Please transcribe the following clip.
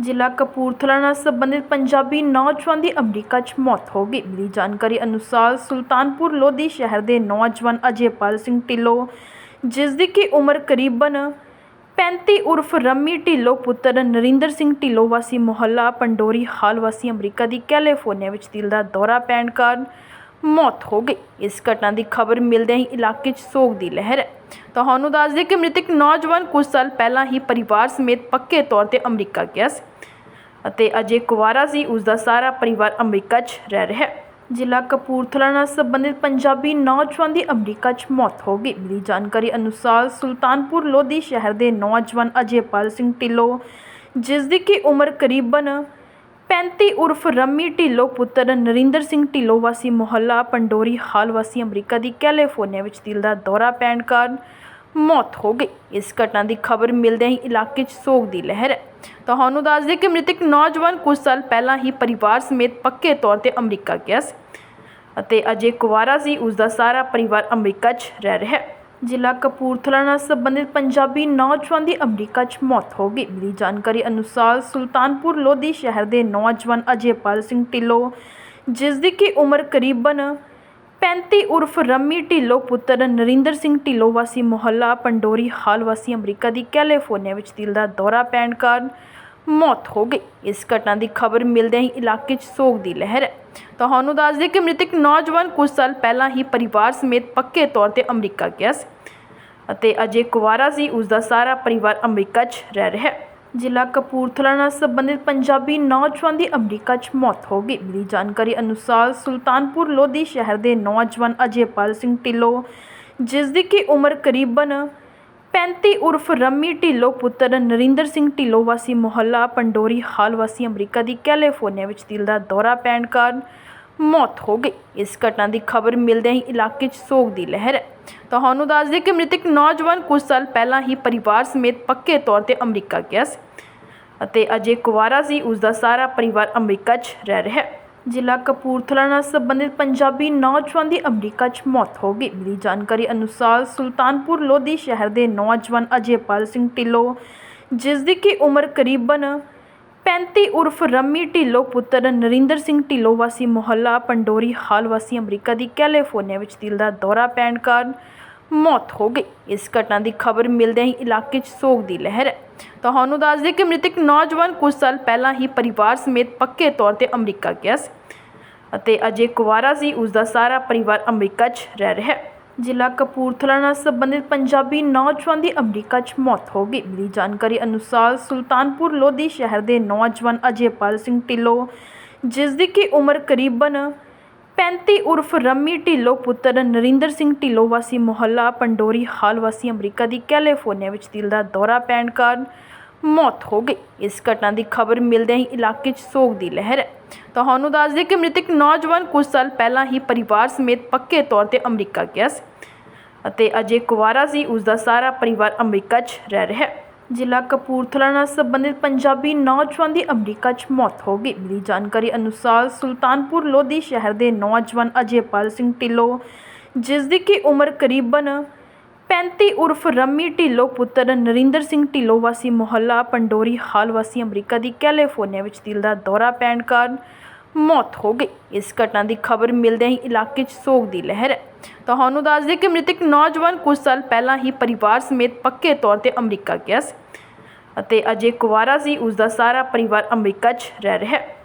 ਜ਼ਿਲ੍ਹਾ ਕਪੂਰਥਲਾ ਨਾਲ ਸੰਬੰਧਿਤ ਪੰਜਾਬੀ ਨੌਜਵਾਨ ਦੀ ਅਮਰੀਕਾ 'ਚ ਮੌਤ ਹੋ ਗਈ। ਮਿਲੀ ਜਾਣਕਾਰੀ ਅਨੁਸਾਰ ਸੁਲਤਾਨਪੁਰ ਲੋਧੀ ਸ਼ਹਿਰ ਦੇ ਨੌਜਵਾਨ ਅਜੇਪਾਲ ਸਿੰਘ ਢਿੱਲੋਂ, ਜਿਸ ਦੀ ਕਿ ਉਮਰ ਕਰੀਬਨ 35 ਉਰਫ ਰੰਮੀ ਢਿੱਲੋਂ, ਪੁੱਤਰ ਨਰਿੰਦਰ ਸਿੰਘ ਢਿੱਲੋਂ ਵਾਸੀ ਮੁਹੱਲਾ ਪੰਡੋਰੀ ਹਾਲ ਵਾਸੀ ਅਮਰੀਕਾ ਦੀ ਕੈਲੀਫੋਰਨੀਆ ਵਿੱਚ ਦਿਲ ਦਾ ਦੌਰਾ ਪੈਣ ਕਾਰਨ ਮੌਤ ਹੋ ਗਈ। ਇਸ ਘਟਨਾ ਦੀ ਖਬਰ ਮਿਲਦਿਆਂ ਹੀ ਇਲਾਕੇ 'ਚ ਸੋਗ ਦੀ ਲਹਿਰ ਹੈ। ਤੁਹਾਨੂੰ ਦੱਸ ਦਈਏ ਕਿ ਮ੍ਰਿਤਕ ਨੌਜਵਾਨ ਕੁਝ ਸਾਲ ਪਹਿਲਾਂ ਹੀ ਪਰਿਵਾਰ ਸਮੇਤ ਪੱਕੇ ਤੌਰ ਤੇ ਅਮਰੀਕਾ ਗਿਆ ਸੀ। ਅਤੇ ਅਜੇ ਕੁਵਾਰਾ ਸੀ ਉਸ ਦਾ ਸਾਰਾ ਪਰਿਵਾਰ ਅਮਰੀਕਾ 'ਚ ਰਹਿ ਰਿਹਾ ਹੈ। ਜ਼ਿਲ੍ਹਾ ਕਪੂਰਥਲਾ ਨਾਲ ਸੰਬੰਧਿਤ ਪੰਜਾਬੀ ਨੌਜਵਾਨ ਦੀ ਅਮਰੀਕਾ 'ਚ ਮੌਤ ਹੋ ਗਈ। ਮਿਲੀ ਜਾਣਕਾਰੀ ਅਨੁਸਾਰ ਸੁਲਤਾਨਪੁਰ ਲੋਧੀ ਸ਼ਹਿਰ ਦੇ ਨੌਜਵਾਨ ਅਜੇਪਾਲ ਸਿੰਘ ਢਿੱਲੋਂ, ਜਿਸ ਦੀ ਕਿ ਉਮਰ ਕਰੀਬਨ 35 ਉਰਫ ਰੰਮੀ ਢਿੱਲੋਂ, ਪੁੱਤਰ ਨਰਿੰਦਰ ਸਿੰਘ ਢਿੱਲੋਂ ਵਾਸੀ ਮੁਹੱਲਾ ਪੰਡੋਰੀ ਹਾਲ ਵਾਸੀ ਅਮਰੀਕਾ ਦੀ ਕੈਲੀਫੋਰਨੀਆ ਵਿੱਚ ਦਿਲ ਦਾ ਦੌਰਾ ਪੈਣ ਕਾਰਨ ਮੌਤ ਹੋ ਗਈ। ਇਸ ਘਟਨਾ ਦੀ ਖਬਰ ਮਿਲਦਿਆਂ ਹੀ ਇਲਾਕੇ 'ਚ ਸੋਗ ਦੀ ਲਹਿਰ ਹੈ। ਤੁਹਾਨੂੰ ਦੱਸ ਦਈਏ ਕਿ ਮ੍ਰਿਤਕ ਨੌਜਵਾਨ ਕੁਝ ਸਾਲ ਪਹਿਲਾਂ ਹੀ ਪਰਿਵਾਰ ਸਮੇਤ ਪੱਕੇ ਤੌਰ ਤੇ ਅਮਰੀਕਾ ਗਿਆ ਸੀ ਅਤੇ ਅਜੇ ਕੁਵਾਰਾ ਸੀ ਉਸ ਦਾ ਸਾਰਾ ਪਰਿਵਾਰ ਅਮਰੀਕਾ 'ਚ ਰਹਿ ਰਿਹਾ ਹੈ। ਜ਼ਿਲ੍ਹਾ ਕਪੂਰਥਲਾ ਨਾਲ ਸੰਬੰਧਿਤ ਪੰਜਾਬੀ ਨੌਜਵਾਨ ਦੀ ਅਮਰੀਕਾ 'ਚ ਮੌਤ ਹੋ ਗਈ। ਮਿਲੀ ਜਾਣਕਾਰੀ ਅਨੁਸਾਰ ਸੁਲਤਾਨਪੁਰ ਲੋਧੀ ਸ਼ਹਿਰ ਦੇ ਨੌਜਵਾਨ ਅਜੇਪਾਲ ਸਿੰਘ ਢਿੱਲੋਂ, ਜਿਸ ਦੀ ਕਿ ਉਮਰ ਕਰੀਬਨ 35 ਉਰਫ ਰੰਮੀ ਢਿੱਲੋਂ ਪੁੱਤਰ ਨਰਿੰਦਰ ਸਿੰਘ ਢਿੱਲੋਂ ਵਾਸੀ ਮੁਹੱਲਾ ਪੰਡੋਰੀ ਹਾਲ ਵਾਸੀ ਅਮਰੀਕਾ ਦੀ ਕੈਲੀਫੋਰਨੀਆ ਵਿੱਚ ਦਿਲ ਦਾ ਦੌਰਾ ਪੈਣ ਕਾਰਨ ਮੌਤ ਹੋ ਗਈ। ਇਸ ਘਟਨਾ ਦੀ ਖਬਰ ਮਿਲਦਿਆਂ ਹੀ ਇਲਾਕੇ 'ਚ ਸੋਗ ਦੀ ਲਹਿਰ ਹੈ। ਤੁਹਾਨੂੰ ਦੱਸ ਦਈਏ ਕਿ ਮ੍ਰਿਤਕ ਨੌਜਵਾਨ ਕੁਝ ਸਾਲ ਪਹਿਲਾਂ ਹੀ ਪਰਿਵਾਰ ਸਮੇਤ ਪੱਕੇ ਤੌਰ ਤੇ ਅਮਰੀਕਾ ਗਿਆ ਸੀ ਅਤੇ ਅਜੇ ਕੁਵਾਰਾ ਸੀ ਉਸ ਦਾ ਸਾਰਾ ਪਰਿਵਾਰ ਅਮਰੀਕਾ 'ਚ ਰਹਿ ਰਿਹਾ ਹੈ। ਜ਼ਿਲ੍ਹਾ ਕਪੂਰਥਲਾ ਨਾਲ ਸੰਬੰਧਿਤ ਪੰਜਾਬੀ ਨੌਜਵਾਨ ਦੀ ਅਮਰੀਕਾ 'ਚ ਮੌਤ ਹੋ ਗਈ। ਮਿਲੀ ਜਾਣਕਾਰੀ ਅਨੁਸਾਰ ਸੁਲਤਾਨਪੁਰ ਲੋਧੀ ਸ਼ਹਿਰ ਦੇ ਨੌਜਵਾਨ ਅਜੇਪਾਲ ਸਿੰਘ ਢਿੱਲੋਂ, ਜਿਸ ਦੀ ਕਿ ਉਮਰ ਕਰੀਬਨ 35 ਉਰਫ ਰੰਮੀ ਢਿੱਲੋਂ ਪੁੱਤਰ ਨਰਿੰਦਰ ਸਿੰਘ ਢਿੱਲੋਂ ਵਾਸੀ ਮੁਹੱਲਾ ਪੰਡੋਰੀ ਹਾਲ ਵਾਸੀ ਅਮਰੀਕਾ ਦੀ ਕੈਲੀਫੋਰਨੀਆ ਵਿੱਚ ਦਿਲ ਦਾ ਦੌਰਾ ਪੈਣ ਕਾਰਨ ਮੌਤ ਹੋ ਗਈ। ਇਸ ਘਟਨਾ ਦੀ ਖਬਰ ਮਿਲਦਿਆਂ ਹੀ ਇਲਾਕੇ 'ਚ ਸੋਗ ਦੀ ਲਹਿਰ ਹੈ। ਤੁਹਾਨੂੰ ਦੱਸ ਦਈਏ ਕਿ ਮ੍ਰਿਤਕ ਨੌਜਵਾਨ ਕੁਝ ਸਾਲ ਪਹਿਲਾਂ ਹੀ ਪਰਿਵਾਰ ਸਮੇਤ ਪੱਕੇ ਤੌਰ ਤੇ ਅਮਰੀਕਾ ਗਿਆ ਸੀ ਅਤੇ ਅਜੇ ਕੁਵਾਰਾ ਸੀ, ਉਸ ਦਾ ਸਾਰਾ ਪਰਿਵਾਰ ਅਮਰੀਕਾ 'ਚ ਰਹਿ ਰਿਹਾ ਹੈ। ਜ਼ਿਲ੍ਹਾ ਕਪੂਰਥਲਾ ਨਾਲ ਸੰਬੰਧਿਤ ਪੰਜਾਬੀ ਨੌਜਵਾਨ ਦੀ ਅਮਰੀਕਾ 'ਚ ਮੌਤ ਹੋ ਗਈ। ਮਿਲੀ ਜਾਣਕਾਰੀ ਅਨੁਸਾਰ ਸੁਲਤਾਨਪੁਰ ਲੋਧੀ ਸ਼ਹਿਰ ਦੇ ਨੌਜਵਾਨ ਅਜੇਪਾਲ ਸਿੰਘ ਢਿੱਲੋਂ ਜਿਸ ਦੀ ਕਿ ਉਮਰ ਕਰੀਬਨ 35 ਉਰਫ ਰੰਮੀ ਢਿੱਲੋਂ ਪੁੱਤਰ ਨਰਿੰਦਰ ਸਿੰਘ ਢਿੱਲੋਂ ਵਾਸੀ ਮੁਹੱਲਾ ਪੰਡੋਰੀ ਹਾਲ ਵਾਸੀ ਅਮਰੀਕਾ ਦੀ ਕੈਲੀਫੋਰਨੀਆ ਵਿੱਚ ਦਿਲ ਦਾ ਦੌਰਾ ਪੈਣ ਕਾਰਨ ਮੌਤ ਹੋ ਗਈ। ਇਸ ਘਟਨਾ ਦੀ ਖਬਰ ਮਿਲਦਿਆਂ ਹੀ ਇਲਾਕੇ 'ਚ ਸੋਗ ਦੀ ਲਹਿਰ ਹੈ। ਤੁਹਾਨੂੰ ਦੱਸ ਦਈਏ ਕਿ ਮ੍ਰਿਤਕ ਨੌਜਵਾਨ ਕੁਝ ਸਾਲ ਪਹਿਲਾਂ ਹੀ ਪਰਿਵਾਰ ਸਮੇਤ ਪੱਕੇ ਤੌਰ ਤੇ ਅਮਰੀਕਾ ਗਿਆ ਸੀ ਅਤੇ ਅਜੇ ਕੁਵਾਰਾ ਸੀ ਉਸ ਦਾ ਸਾਰਾ ਪਰਿਵਾਰ ਅਮਰੀਕਾ 'ਚ ਰਹਿ ਰਿਹਾ ਹੈ। ਜ਼ਿਲ੍ਹਾ ਕਪੂਰਥਲਾ ਨਾਲ ਸੰਬੰਧਿਤ ਪੰਜਾਬੀ ਨੌਜਵਾਨ ਦੀ ਅਮਰੀਕਾ 'ਚ ਮੌਤ ਹੋ ਗਈ। ਮਿਲੀ ਜਾਣਕਾਰੀ ਅਨੁਸਾਰ ਸੁਲਤਾਨਪੁਰ ਲੋਧੀ ਸ਼ਹਿਰ ਦੇ ਨੌਜਵਾਨ ਅਜੇਪਾਲ ਸਿੰਘ ਢਿੱਲੋਂ, ਜਿਸ ਦੀ ਕਿ ਉਮਰ ਕਰੀਬਨ 35 ਉਰਫ ਰੰਮੀ ਢਿੱਲੋਂ, ਪੁੱਤਰ ਨਰਿੰਦਰ ਸਿੰਘ ਢਿੱਲੋਂ ਵਾਸੀ ਮੁਹੱਲਾ ਪੰਡੋਰੀ ਹਾਲ ਵਾਸੀ ਅਮਰੀਕਾ ਦੀ ਕੈਲੀਫੋਰਨੀਆ ਵਿੱਚ ਦਿਲ ਦਾ ਦੌਰਾ ਪੈਣ ਕਾਰਨ ਮੌਤ ਹੋ ਗਈ। ਇਸ ਘਟਨਾ ਦੀ ਖਬਰ ਮਿਲਦਿਆਂ ਹੀ ਇਲਾਕੇ 'ਚ ਸੋਗ ਦੀ ਲਹਿਰ ਹੈ। ਤੁਹਾਨੂੰ ਦੱਸ ਦਈਏ ਕਿ ਮ੍ਰਿਤਕ ਨੌਜਵਾਨ ਕੁਝ ਸਾਲ ਪਹਿਲਾਂ ਹੀ ਪਰਿਵਾਰ ਸਮੇਤ ਪੱਕੇ ਤੌਰ ਤੇ ਅਮਰੀਕਾ ਗਿਆ ਸੀ ਅਤੇ ਅਜੇ ਕੁਵਾਰਾ ਸੀ, ਉਸ ਦਾ ਸਾਰਾ ਪਰਿਵਾਰ ਅਮਰੀਕਾ 'ਚ ਰਹਿ ਰਿਹਾ ਹੈ। ਜ਼ਿਲ੍ਹਾ ਕਪੂਰਥਲਾ ਨਾਲ ਸੰਬੰਧਿਤ ਪੰਜਾਬੀ ਨੌਜਵਾਨ ਦੀ ਅਮਰੀਕਾ 'ਚ ਮੌਤ ਹੋ ਗਈ। ਮਿਲੀ ਜਾਣਕਾਰੀ ਅਨੁਸਾਰ ਸੁਲਤਾਨਪੁਰ ਲੋਧੀ ਸ਼ਹਿਰ ਦੇ ਨੌਜਵਾਨ ਅਜੇਪਾਲ ਸਿੰਘ ਢਿੱਲੋਂ, ਜਿਸ ਦੀ ਕਿ ਉਮਰ ਕਰੀਬਨ 35 ਉਰਫ ਰੰਮੀ ਢਿੱਲੋਂ ਪੁੱਤਰ ਨਰਿੰਦਰ ਸਿੰਘ ਢਿੱਲੋਂ ਵਾਸੀ ਮੁਹੱਲਾ ਪੰਡੋਰੀ ਹਾਲ ਵਾਸੀ ਅਮਰੀਕਾ ਦੀ ਕੈਲੀਫੋਰਨੀਆ ਵਿੱਚ ਦਿਲ ਦਾ ਦੌਰਾ ਪੈਣ ਕਾਰਨ ਮੌਤ ਹੋ ਗਈ। ਇਸ ਘਟਨਾ ਦੀ ਖਬਰ ਮਿਲਦਿਆਂ ਹੀ ਇਲਾਕੇ 'ਚ ਸੋਗ ਦੀ ਲਹਿਰ ਹੈ। ਤੁਹਾਨੂੰ ਦੱਸ ਦਈਏ ਕਿ ਮ੍ਰਿਤਕ ਨੌਜਵਾਨ ਕੁਝ ਸਾਲ ਪਹਿਲਾਂ ਹੀ ਪਰਿਵਾਰ ਸਮੇਤ ਪੱਕੇ ਤੌਰ ਤੇ ਅਮਰੀਕਾ ਗਿਆ ਸੀ ਅਤੇ ਅਜੇ ਕੁਵਾਰਾ ਸੀ ਉਸ ਦਾ ਸਾਰਾ ਪਰਿਵਾਰ ਅਮਰੀਕਾ 'ਚ ਰਹਿ ਰਿਹਾ ਹੈ।